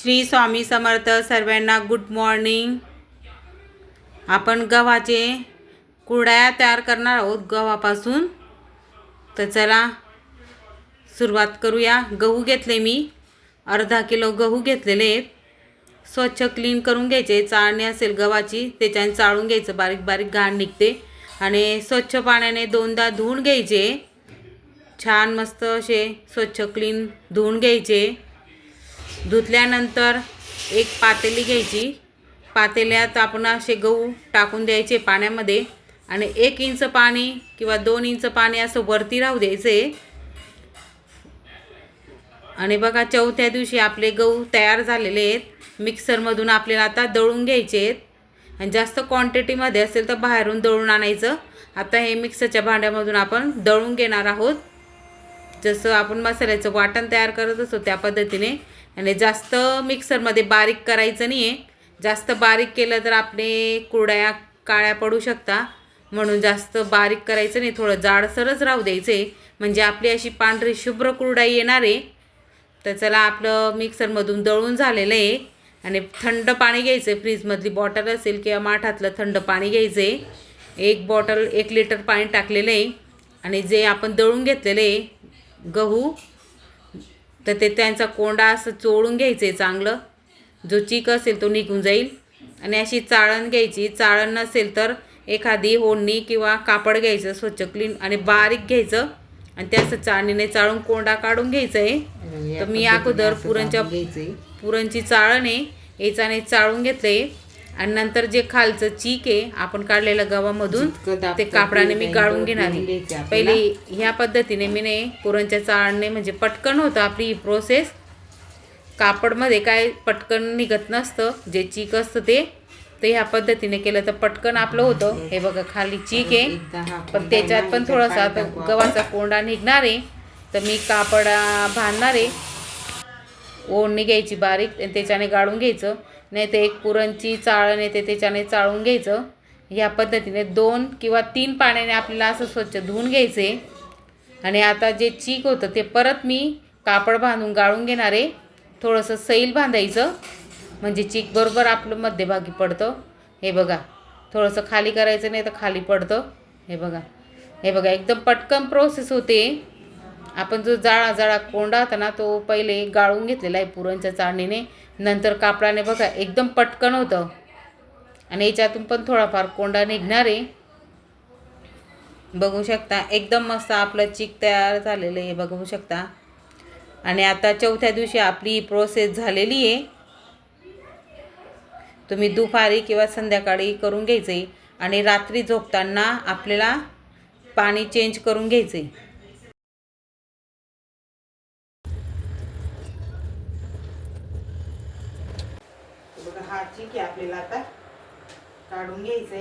श्री स्वामी समर्थ सर्वांना good morning आपण गव्हाचे कुरड्या तयार करणार आहोत गव्हापासून. तर चला सुरुवात करूया. गहू घेतले मी. अर्धा किलो गहू घेतलेले आहेत. स्वच्छ क्लीन करून घ्यायचे. चाळणी असेल गव्हाची त्याच्याने चाळून घ्यायचं. बारीक बारीक घाण निघते. आणि स्वच्छ पाण्याने दोनदा धुवून घ्यायचे. छान मस्त असे स्वच्छ क्लीन धुवून घ्यायचे. धुतल्यानंतर एक पातेली घ्यायची. पातेल्यात आपण असे गहू टाकून द्यायचे पाण्यामध्ये आणि एक इंच पाणी किंवा दोन इंच पाणी असं वरती राहू द्यायचे. आणि बघा चौथ्या दिवशी आपले गहू तयार झालेले आहेत. मिक्सरमधून आपल्याला आता दळून घ्यायचे आहेत. आणि जास्त क्वांटिटीमध्ये असेल तर बाहेरून दळून आणायचं. आता हे मिक्सरच्या भांड्यामधून आपण दळून घेणार आहोत. जसं आपण मसाल्याचं वाटण तयार करत असतो त्या पद्धतीने. आणि जास्त मिक्सरमध्ये बारीक करायचं नाही आहे जास्त बारीक केलं तर आपले कुरड्या काळ्या पडू शकता. म्हणून जास्त बारीक करायचं नाही थोडं जाडसरच राहू द्यायचं. आहे म्हणजे आपली अशी पांढरी शुभ्र कुरडाई येणार आहे. तर चला आपलं मिक्सरमधून दळून झालेलं आहे. आणि थंड पाणी घ्यायचं आहे फ्रीजमधली बॉटल असेल किंवा माठातलं थंड पाणी घ्यायचं. आहे एक बॉटल एक लिटर पाणी टाकलेलं आहे. आणि जे आपण दळून घेतलेलं आहे गहू तर ते त्यांचा कोंडा असं चोळून घ्यायचं आहे चांगलं. जो चीक असेल तो निघून जाईल. आणि अशी चाळण घ्यायची. चाळण नसेल तर एखादी होडणी किंवा कापड घ्यायचं स्वच्छ क्लीन आणि बारीक घ्यायचं. आणि ते असं चाळणीने चाळून कोंडा काढून घ्यायचा आहे. तर मी अगोदर पुरणच्या पुरणची चाळण आहे. याच्याने चाळून घेतले आणि नंतर जे खालचं चीक आहे आपण काढलेलं गव्हामधून ते कापडाने मी गाळून घेणार आहे. पहिली ह्या पद्धतीने मी ने पुरणच्या चाळणे म्हणजे पटकन होतं आपली ही प्रोसेस कापडमध्ये काय पटकन निघत नसतं जे चीक असतं ते तर ह्या पद्धतीने केलं तर पटकन आपलं होतं. हे बघा खाली चीक आहे. पण त्याच्यात पण थोडासा आता. गव्हाचा कोंडा निघणार आहे. तर मी कापड बांधणार आहे. ओढणी घ्यायची बारीक त्याच्याने गाळून घ्यायचं. नाही तर एक पुरणची चाळण येते त्याच्याने चाळून घ्यायचं. ह्या पद्धतीने दोन किंवा तीन पाण्याने आपल्याला असं स्वच्छ धुवून घ्यायचे. आणि आता जे चीक होतं ते परत मी कापड बांधून गाळून घेणार आहे. थोडंसं सैल बांधायचं. म्हणजे चीक बरोबर आपलं मध्यभागी पडतं. हे बघा. थोडंसं खाली करायचं नाही तर खाली पडतं. हे बघा. हे बघा एकदम पटकन प्रोसेस होते. आपण जो जाळा जाळा कोंडा होता ना तो पहिले गाळून घेतलेला आहे पुरणच्या चाळणीने. नंतर कापडाने बघा एकदम पटकन होतं. आणि याच्यातून पण थोडाफार कोंडा निघणार आहे. बघू शकता एकदम मस्त आपलं चीक तयार झालेलं आहे बघू शकता. आणि आता चौथ्या दिवशी आपली प्रोसेस झालेली आहे. तुम्ही दुपारी किंवा संध्याकाळी करून घ्यायचं आहे आणि रात्री झोपताना आपल्याला पाणी चेंज करून घ्यायचं आहे आहे आपल्याला आता काढून घ्यायचं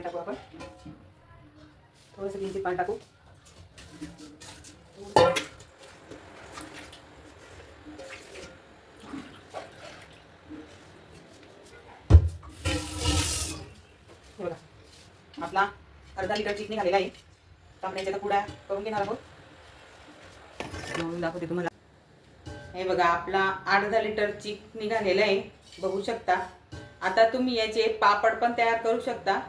टाकू आपण. थोडंसं किंचित टाकू. आपला अर्धा लिटर चीक निघालेला आहे. तर पुडा करून घेणार आहोत. म्हणून दाखवते तुम्हाला. हे बघा आपला अर्धा लिटर चीक निघालेला आहे. बघू शकता. आता तुम्ही याचे पापड पण तयार करू शकता.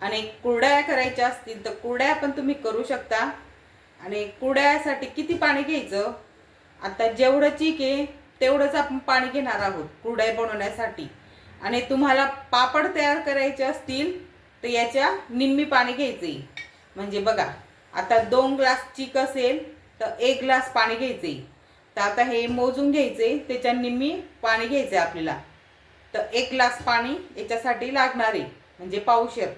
आणि कुरड्या करायच्या असतील तर कुरड्या पण तुम्ही करू शकता. आणि कुरड्यासाठी किती पाणी घ्यायचं? आता जेवढं चीक आहे तेवढंच आपण पाणी घेणार आहोत कुरड्या बनवण्यासाठी. आणि तुम्हाला पापड तयार करायचे असतील तर याच्या निम्मी पाणी घ्यायचे म्हणजे बघा आता दोन ग्लास चीक असेल तर एक ग्लास पाणी घ्यायचे तर आता हे मोजून घ्यायचे त्याच्या निम्मी पाणी घ्यायचे आपल्याला. तर एक ग्लास पाणी याच्यासाठी लागणार आहे म्हणजे पावशेर.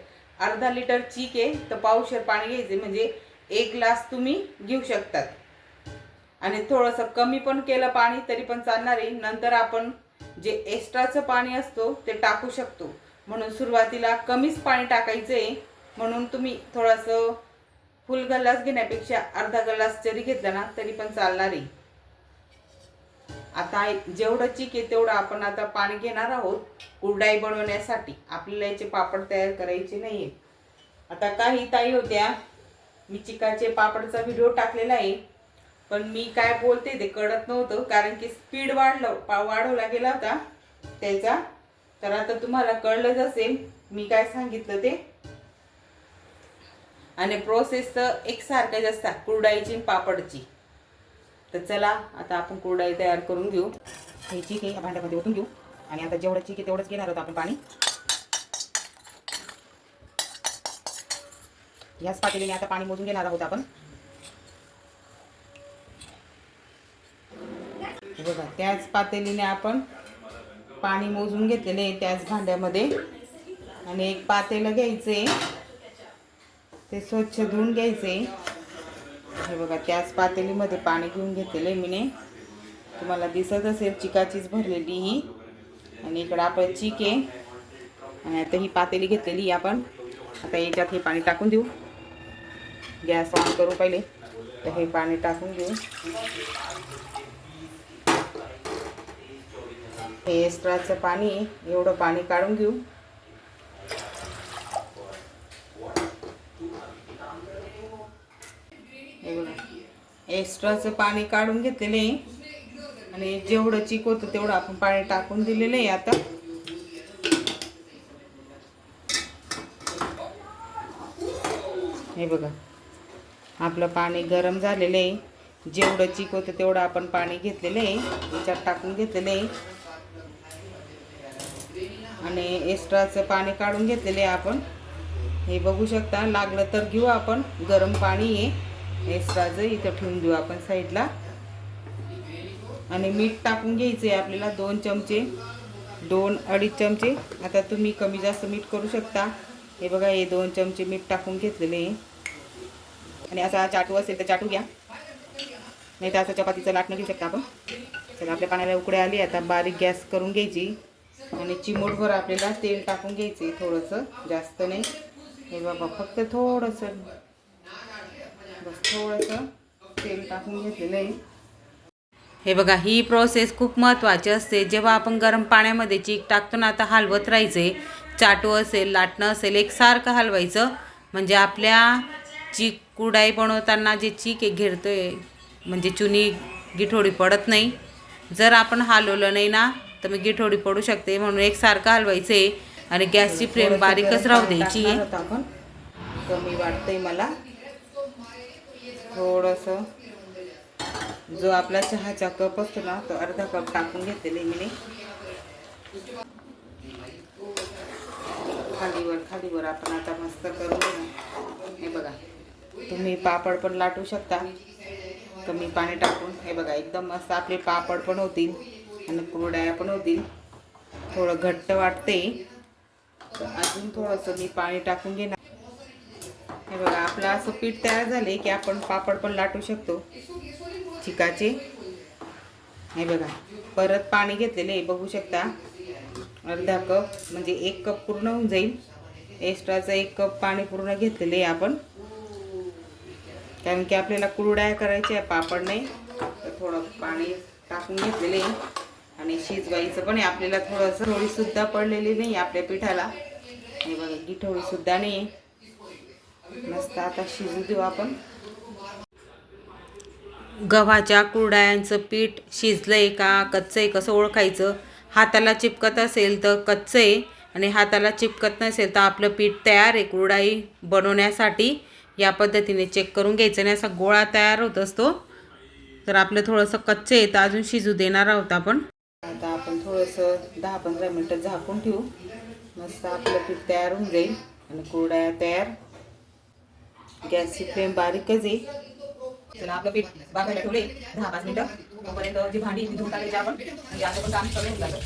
अर्धा लिटर चीक आहे तर पावशेर पाणी घ्यायचे म्हणजे एक ग्लास तुम्ही घेऊ शकतात. आणि थोडंसं कमी पण केलं पाणी तरी पण चालणार आहे. नंतर आपण जे एक्स्ट्राचं पाणी असतो ते टाकू शकतो. म्हणून सुरुवातीला कमीच पाणी टाकायचं. आहे म्हणून तुम्ही थोडंसं फुल गल्लास घेण्यापेक्षा अर्धा गल्लास जरी घेतला ना तरी पण चालणार आहे. आता जेवढं चिक आहे तेवढं आपण आता पाणी घेणार आहोत कुरडाई बनवण्यासाठी. आपल्याला याचे पापड तयार करायचे नाही आहे आता काही ताई होत्या मी चिकाचे पापडचा व्हिडिओ टाकलेला आहे. पण मी काय बोलते ते कळत नव्हतं कारण की स्पीड वाढलं पा वाढवला गेला होता त्याचा. तर आता तुम्हाला कळलंच असेल मी काय सांगितलं ते. आणि प्रोसेस तर एकसारख्याच असतात कुरडाईची पापडची. तर चला आता आपण कुरडाई तयार करून घेऊ. हे चिक आहे भांड्यामध्ये ओतून घेऊ. आणि आता जेवढं चिक आहे तेवढंच घेणार आहोत आपण पाणी. ह्याच पातेलीने आता पाणी मोजून घेणार आहोत आपण. बघा त्याच पातेलीने आपण पाणी मोजून घेतलेले आहे त्याच भांड्यामध्ये. आणि एक पातेलं घ्यायचे ते स्वच्छ धुवून घ्यायचे हे बघा त्याच पातेलीमध्ये पाणी घेऊन घेतलेलं आहे मीने. तुम्हाला दिसत असेल चिकाचीच भरलेली ही. आणि इकडं आपलं चिक आहे. आणि आता ही पातेली घेतलेली आपण. आता याच्यात हे पाणी टाकून देऊ. गॅस ऑन करू पहिले. तर हे पाणी टाकून देऊ. हे एक्स्ट्राचं पाणी एवढं पाणी काढून घेऊ. एक्स्ट्राचं पाणी काढून घेतलेलं आहे. आणि जेवढं चिक होतं तेवढं आपण पाणी टाकून दिलेलं आहे आता. हे बघा. आपलं पाणी गरम झालेलं आहे. जेवढं चिक होतं तेवढं आपण पाणी घेतलेलं आहे. याच्यात टाकून घेतलेलं आहे. आणि एक्स्ट्राचं पाणी काढून घेतलेले आहे आपण. हे बघू शकता लागलं तर घेऊ आपण. गरम पाणी आहे. एक्स्ट्राचं इथं ठेवून देऊ आपण साईडला. आणि मीठ टाकून घ्यायचं आहे आपल्याला दोन चमचे. दोन अडीच चमचे. आता तुम्ही कमी जास्त मीठ करू शकता. हे बघा हे दोन चमचे मीठ टाकून घेतलेले आहे. आणि असा चाटू असेल तर चाटू घ्या. नाही तर असं चपातीचं लाटणं घेऊ शकता आपण. चला आपल्या पाण्याला उकड्या आली आता बारीक गॅस करून घ्यायची. आणि चिमूटभर आपल्याला तेल टाकून घ्यायचं आहे थोडंसं जास्त नाही. हे बाबा फक्त थोडंसं. बस थोडंसं तेल टाकून घेतलेलं आहे. हे बघा ही प्रोसेस खूप महत्त्वाची असते. जेव्हा आपण गरम पाण्यामध्ये चीक टाकतो ना आता हलवत राहायचे चाटू असेल लाटणं असेल एकसारखं हलवायचं. म्हणजे आपल्या चीक कुडाई बनवताना जे चीक आहे म्हणजे चुनी गिठोडी पडत नाही. जर आपण हलवलं नाही ना तर मग गिठोडी पडू शकते म्हणून एकसारखं हलवायचे आणि गॅसची फ्लेम बारीकच राहू द्यायची? आहे आपण. कमी वाटतंय मला थोडंसं जो आपला चहाचा कप असतो ना तो अर्धा कप टाकून घेतलेले मी. खालीवर खालीवर आपण आता मस्त करून ना. हे बघा तुम्ही पापड पण लाटू शकता. कमी पाणी टाकून. हे बघा एकदम मस्त आपले पापड पण होतील. आणि कुरड्या पण होतील थोडं घट्ट वाटते. तर अजून थोडंसं मी पाणी टाकून घेणार. हे बघा आपलं असं पीठ तयार झाले की आपण पापड पण लाटू शकतो. चिकाचे. हे बघा परत पाणी घेतलेले आहे बघू शकता. अर्धा कप म्हणजे एक कप पूर्ण होऊन जाईल. एक्स्ट्राचं एक कप पाणी पूर्ण घेतलेले आहे आपण. कारण की आपल्याला कुरड्या करायच्या आहे पापड नाही तर थोडं पाणी टाकून घेतलेले आहे. आणि शिजवायचं पण आहे. आपल्याला थोडंसं थोडीसुद्धा पडलेली नाही आपल्या पिठाला. हे बघा गिठोळीसुद्धा नाही मस्त आता शिजू देऊ आपण. गव्हाच्या कुरडायांचं पीठ शिजलंय का कच्चं आहे कसं ओळखायचं? हाताला चिपकत असेल तर कच्चं आहे आणि हाताला चिपकत नसेल तर आपलं पीठ तयार आहे. कुरडाई बनवण्यासाठी या पद्धतीने चेक करून घ्यायचं आणि असा गोळा तयार होत असतो. तर आपलं थोडंसं कच्चं आहे तर अजून शिजू देणार आहोत आपण. थोडंसं दहा पंधरा मिनटं झाकून ठेवू. मस्त आपलं पीठ तयार होऊन जाईल आणि कुरड्या तयार. गॅसची फ्लेम बारीकच आहे. चला आपलं पीठ बाकायला ठेवले दहा पाच मिनटं. तोपर्यंत जी भांडी धुवून टाकायची आपण. म्हणजे पण काम करून जातं.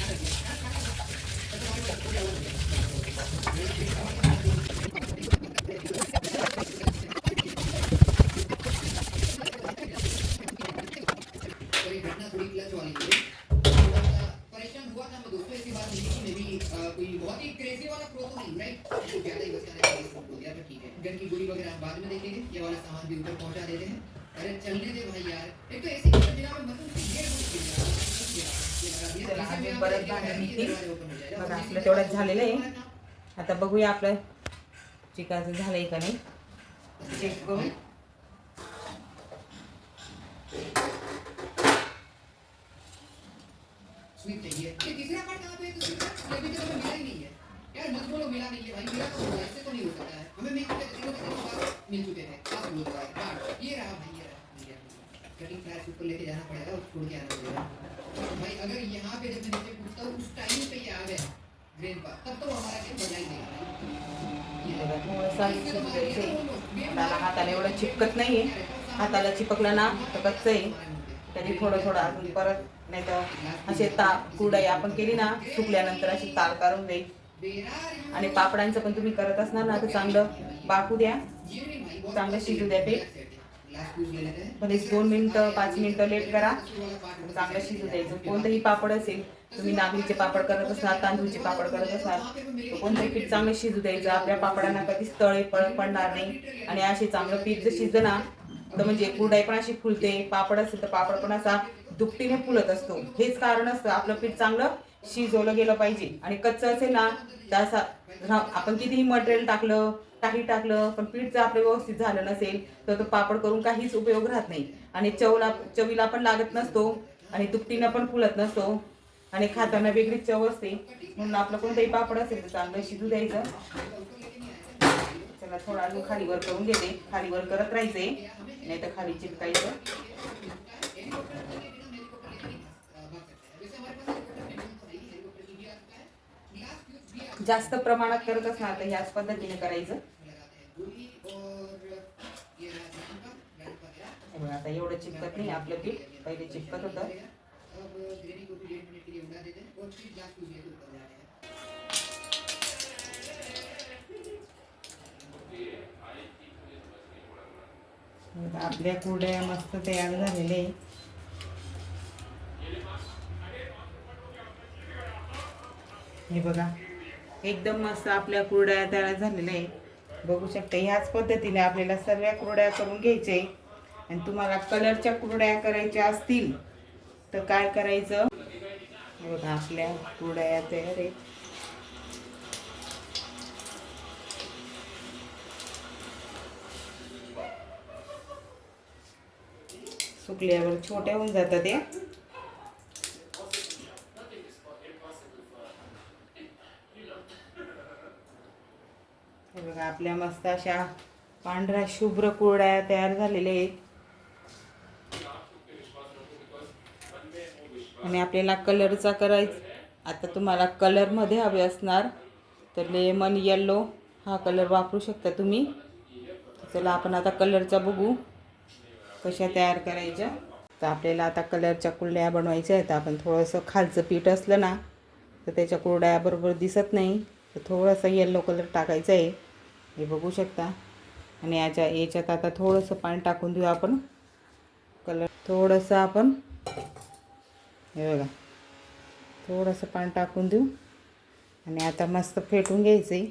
और एक घटना थोड़ी क्लच वाली थी थोड़ा परेशान हुआ था मैं दोस्तों ऐसी बात नहीं कि मैं भी अ, कोई बहुत ही क्रेजी वाला प्रो तो नहीं राइट तो ज्यादा ही बस करने के लिए फोन दिया तो ठीक है गन की गोली वगैरह हम बाद में देखेंगे ये वाला सामान भी ऊपर पहुंचा देते हैं। अरे चलने दे भाई यार। एक तो ऐसी जिला में मतलब कि ये हो। बघा आपलं तेवढंच झालेलं आहे. आता बघूया आपलं चिकाचं झालंय का नाही. चेक करून स्वीट चाहिए ये. तीसरा पार्ट कहाँ पे है ये भी तो हमें मिला ही नहीं है. यार मिला नहीं है भाई. मिला तो होगा ऐसे तो नहीं हो सकता है. हमें मिल चुके थे बार मिल रहा है पार्ट ये रहा भाई ये रहा। कटिंग फ्लैश ऊपर लेके जाना पड़ेगा और छोड़ के आना पड़ेगा। भाई अगर यहाँ पे जब मैं नीचे पूछता हूँ उस टाइम पे ये आ गया ग्रेन पर तब तो हमारा गेम बजा ही नहीं द्यायचंय. हाताला एवढं चिपकत नाहीये। हाताला चिपकलं ना तर कच्चं आहे त्याची थोडं थोडं अजून परत नाही तर असे ता कुरडई आपण केली ना सुकल्यानंतर अशी तार काढून देईल आणि पापडांचं पण तुम्ही करत असणार ना तर चांगलं बाकू द्या. चांगलं शिजू द्या ते पण एक दोन मिनिटं पाच मिनिटं लेट करा. चांगलं शिजू द्यायचं. कोणतंही पापड असेल तुम्ही नागलीचे पापड करत असणार तांदूळचे पापड करत असणार कोणतंही पीठ चांगलं शिजू द्यायचं. आपल्या पापडांना कधीच तळे पळ पडणार नाही. आणि असे चांगलं पीठ जर शिजलं ना तर म्हणजे कुरडाई पण अशी फुलते पापड असेल तर पापड पण असा दुपटीने फुलत असतो. हेच कारण असतं आपलं पीठ चांगलं शिजवलं गेलं पाहिजे. आणि कच्चं असेल ना तर असा आपण कितीही मटेरियल टाकलं काही टाकलं पण पीठ जर आपलं व्यवस्थित झालं नसेल तर तो पापड करून काहीच उपयोग राहत नाही. आणि चवला चवीला पण लागत नसतो आणि तुपटीनं पण फुलत नसतो आणि खाताना वेगळीच चव असते. म्हणून आपलं कोणतंही पापड असेल तर चांगलं शिजू द्यायचं. चला थोडा अजून खाली वर करून घेते. खाली वर करत राहायचे नाही तर खाली चिपकायचं. जास्त प्रमाणात करत असणार तर ह्याच पद्धतीने करायचं. आता एवढं चिपकत नाही आपलं पीठ पहिले चिपकत होतं. आपल्या कुरड्या मस्त तयार झालेल्या आहे हे बघा एकदम मस्त आपल्या कुरड्या तयार झालेल्या आहे बघू शकता ह्याच पद्धतीने आपल्याला सर्व कुरड्या करून घ्यायचे. आणि तुम्हाला कलरच्या कुरड्या करायच्या असतील तर काय करायचं? बघा आपल्या कुरड्या तयार आहे सुकल्यावर छोट्या होऊन जातात या हे बघा आपल्या मस्त अशा पांढऱ्या शुभ्र कुरड्या तयार झालेल्या आहेत. आणि आपल्याला कलरचा करायचा आता तुम्हाला कलरमध्ये हवे असणार. तर लेमन येल्लो हा कलर वापरू शकता तुम्ही. चला आपण आता कलरचा बघू कशा तयार करायच्या. तर आपल्याला आता कलरच्या कुरड्या बनवायच्या आहेत. आपण थोडंसं खालचं पीठ असलं ना तर त्याच्या कुरड्या बरोबर दिसत नाही. तर थोडासा येल्लो कलर टाकायचा आहे. हे बघू शकता. आणि याच्या याच्यात आता थोडंसं पाणी टाकून देऊ आपण. कलर थोडंसं आपण हे बघा. थोडंसं पाणी टाकून देऊ. आणि आता मस्त फेटून घ्यायचं आहे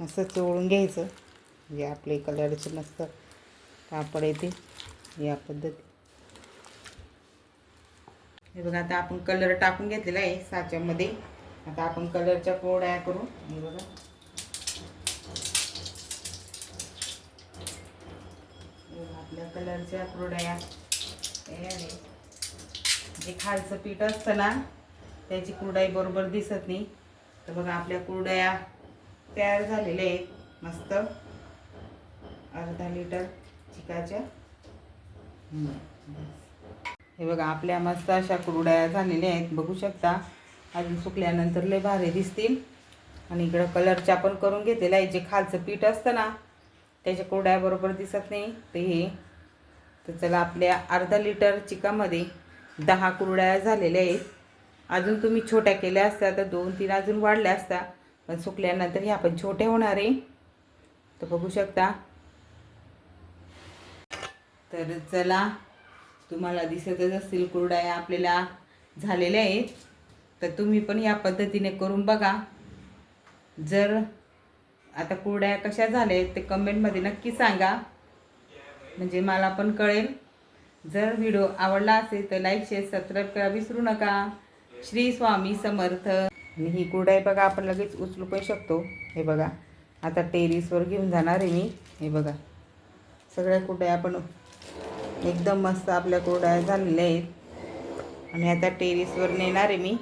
मस्त चोळून घ्यायचं. म्हणजे आपले कलरचे मस्त कापड येते या पद्धती. हे बघा आता आपण कलर टाकून घेतलेला आहे साच्यामध्ये. आता आपण कलरच्या कोड्या करू. हे बघा हे बघा, आपल्या कलरच्या कुरड्या आहे जे खालचं पीठ असतं ना त्याची कुरडाई बरोबर दिसत नाही. तर बघा आपल्या कुरड्या तयार झालेल्या आहेत. मस्त. अर्धा लिटर चिकाच्या. हे बघा आपल्या मस्त अशा कुरड्या झालेल्या आहेत. बघू शकता अजून सुकल्यानंतर लय भारी दिसतील. आणि इकडं कलरच्या पण करून घेतलेला आहे जे खालचं पीठ असतं ना त्याच्या कुरड्या बरोबर दिसत नाही. ते हे तर चला आपल्या अर्धा लिटर चिकामध्ये दहा कुरड्या झालेल्या आहेत. अजून तुम्ही छोट्या केल्या असता तर दोन तीन अजून वाढल्या असता पण सुकल्यानंतर ह्या पण छोट्या होणार आहे. तर बघू शकता. तर चला तुम्हाला दिसतच असतील कुरड्या आपल्याला झालेल्या आहेत. तर तुम्ही पण या पद्धतीने करून बघा. जर आता कुरड्या कशा झाल्या आहेत ते कमेंटमध्ये नक्की सांगा. म्हणजे मला पण कळेल. जर व्हिडिओ आवडला असेल तर लाईक शेअर सबस्क्राईब करा. विसरू नका. श्री स्वामी समर्थ. आणि ही कुरडाई बघा आपण लगेच उचलू पण शकतो. हे बघा आता टेरिसवर घेऊन जाणार आहे मी. हे बघा सगळ्या कुड्या आपण एकदम मस्त आपल्या कुरड्या झालेल्या आहेत. आणि आता टेरिसवर नेणार आहे मी.